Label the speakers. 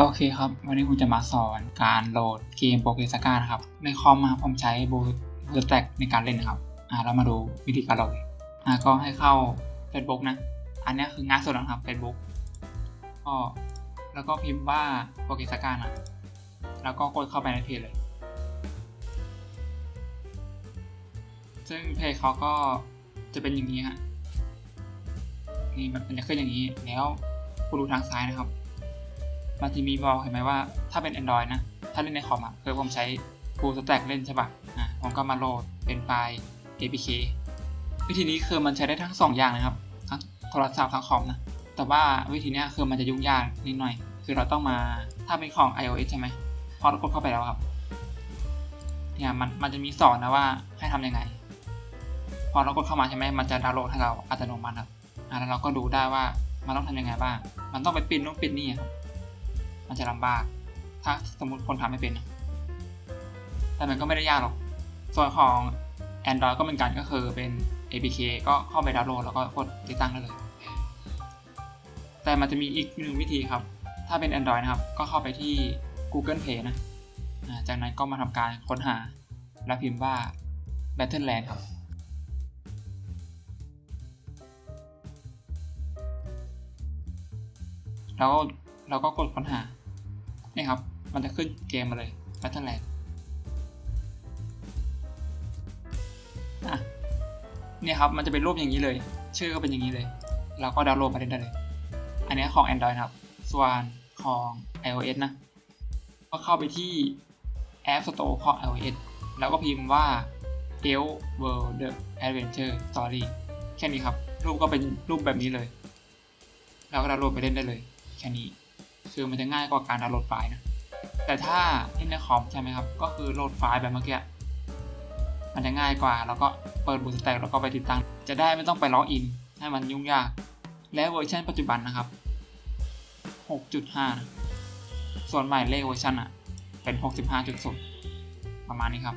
Speaker 1: โอเคครับ วันนี้ผมจะมาสอนการโหลดเกมโปเกสกานะครับ ในคอมมาผมใช้บูสแต็กในการเล่นนะครับ อ่าเรามาดูวิธีการโหลดอ่าก็ให้เข้า Facebook นะ อันนี้คือง่ายสุดแล้วนะครับ Facebook ก็แล้วก็พิมพ์ว่าโปเกสกานะแล้วก็กดเข้าไปในเพจเลย ซึ่งเพจเขาก็จะเป็นอย่างนี้ฮะนี่มันจะขึ้นอย่างนี้แล้วคุณดูทางซ้ายนะครับ มันจะมีบอกเห็นไหมว่าถ้าเป็น Android นะ ถ้าเล่นในคอมอะคือผมใช้ Full Stack เล่นใช่ปะอะผมก็มาโหลดเป็นไฟล์ APK วิธีนี้คือมันใช้ได้ทั้งสองอย่างนะครับ ทั้งโทรศัพท์ทั้งคอมนะ แต่ว่าวิธีนี้คือมันจะยุ่งยากนิดหน่อย คือเราต้องมาถ้าเป็นของ iOS ใช่ไหมพอเรากดเข้าไปแล้วครับเนี่ยมันมันจะมีสอนนะว่าให้ทำยังไง พอเรากดเข้ามาใช่ไหมมันจะดาวน์โหลดให้เราอัตโนมัติครับอะแล้วเราก็ดูได้ว่ามันต้องทำยังไงบ้าง มันต้องไปปิดนู่นปิดนี่ครับ มันจะลำบาก ถ้าสมมติคนทำไม่เป็น แต่มันก็ไม่ได้ยากหรอก ส่วนของ Android ก็เหมือนกันก็คือเป็น APK ก็เข้าไปดาวน์โหลดแล้วก็กดติดตั้งได้เลย แต่มันจะมีอีกหนึ่งวิธีครับ ถ้าเป็น Android นะครับ ก็เข้าไปที่ Google Play นะ จากนั้นก็มาทำการค้นหา แล้วพิมพ์ว่า Battle.land ครับ แล้ว เราก็กดค้นหานี่ครับ มันจะขึ้นเกมมาเลย Battle.land อะเนี่ยครับ มันจะเป็นรูปอย่างนี้เลย ชื่อก็เป็นอย่างนี้เลย เราก็ดาวน์โหลดมาเล่นได้เลย อันนี้ของ Android ครับ ส่วนของ iOS นะ ก็เข้าไปที่ App Store ของ iOS แล้วก็พิมพ์ว่า e l World The Adventure Story แค่นี้ครับ รูปก็เป็นรูปแบบนี้เลย เราก็ดาวน์โหลดไปเล่นได้เลย แค่นี้ คือมันจะง่ายกว่าการดาวน์โหลดไฟล์นะ แต่ถ้าเล่นในคอมใช่ไหมครับ ก็คือโหลดไฟล์แบบเมื่อกี้ มันจะง่ายกว่า แล้วก็เปิดบูสแต็กแล้วก็ไปติดตั้ง จะได้ไม่ต้องไปล็อกอิน ให้มันยุ่งยาก และเวอร์ชันปัจจุบันนะครับ 6.5นะส่วนใหม่เลขเวอร์ชันอะ เป็น 65.0ประมาณนี้ครับ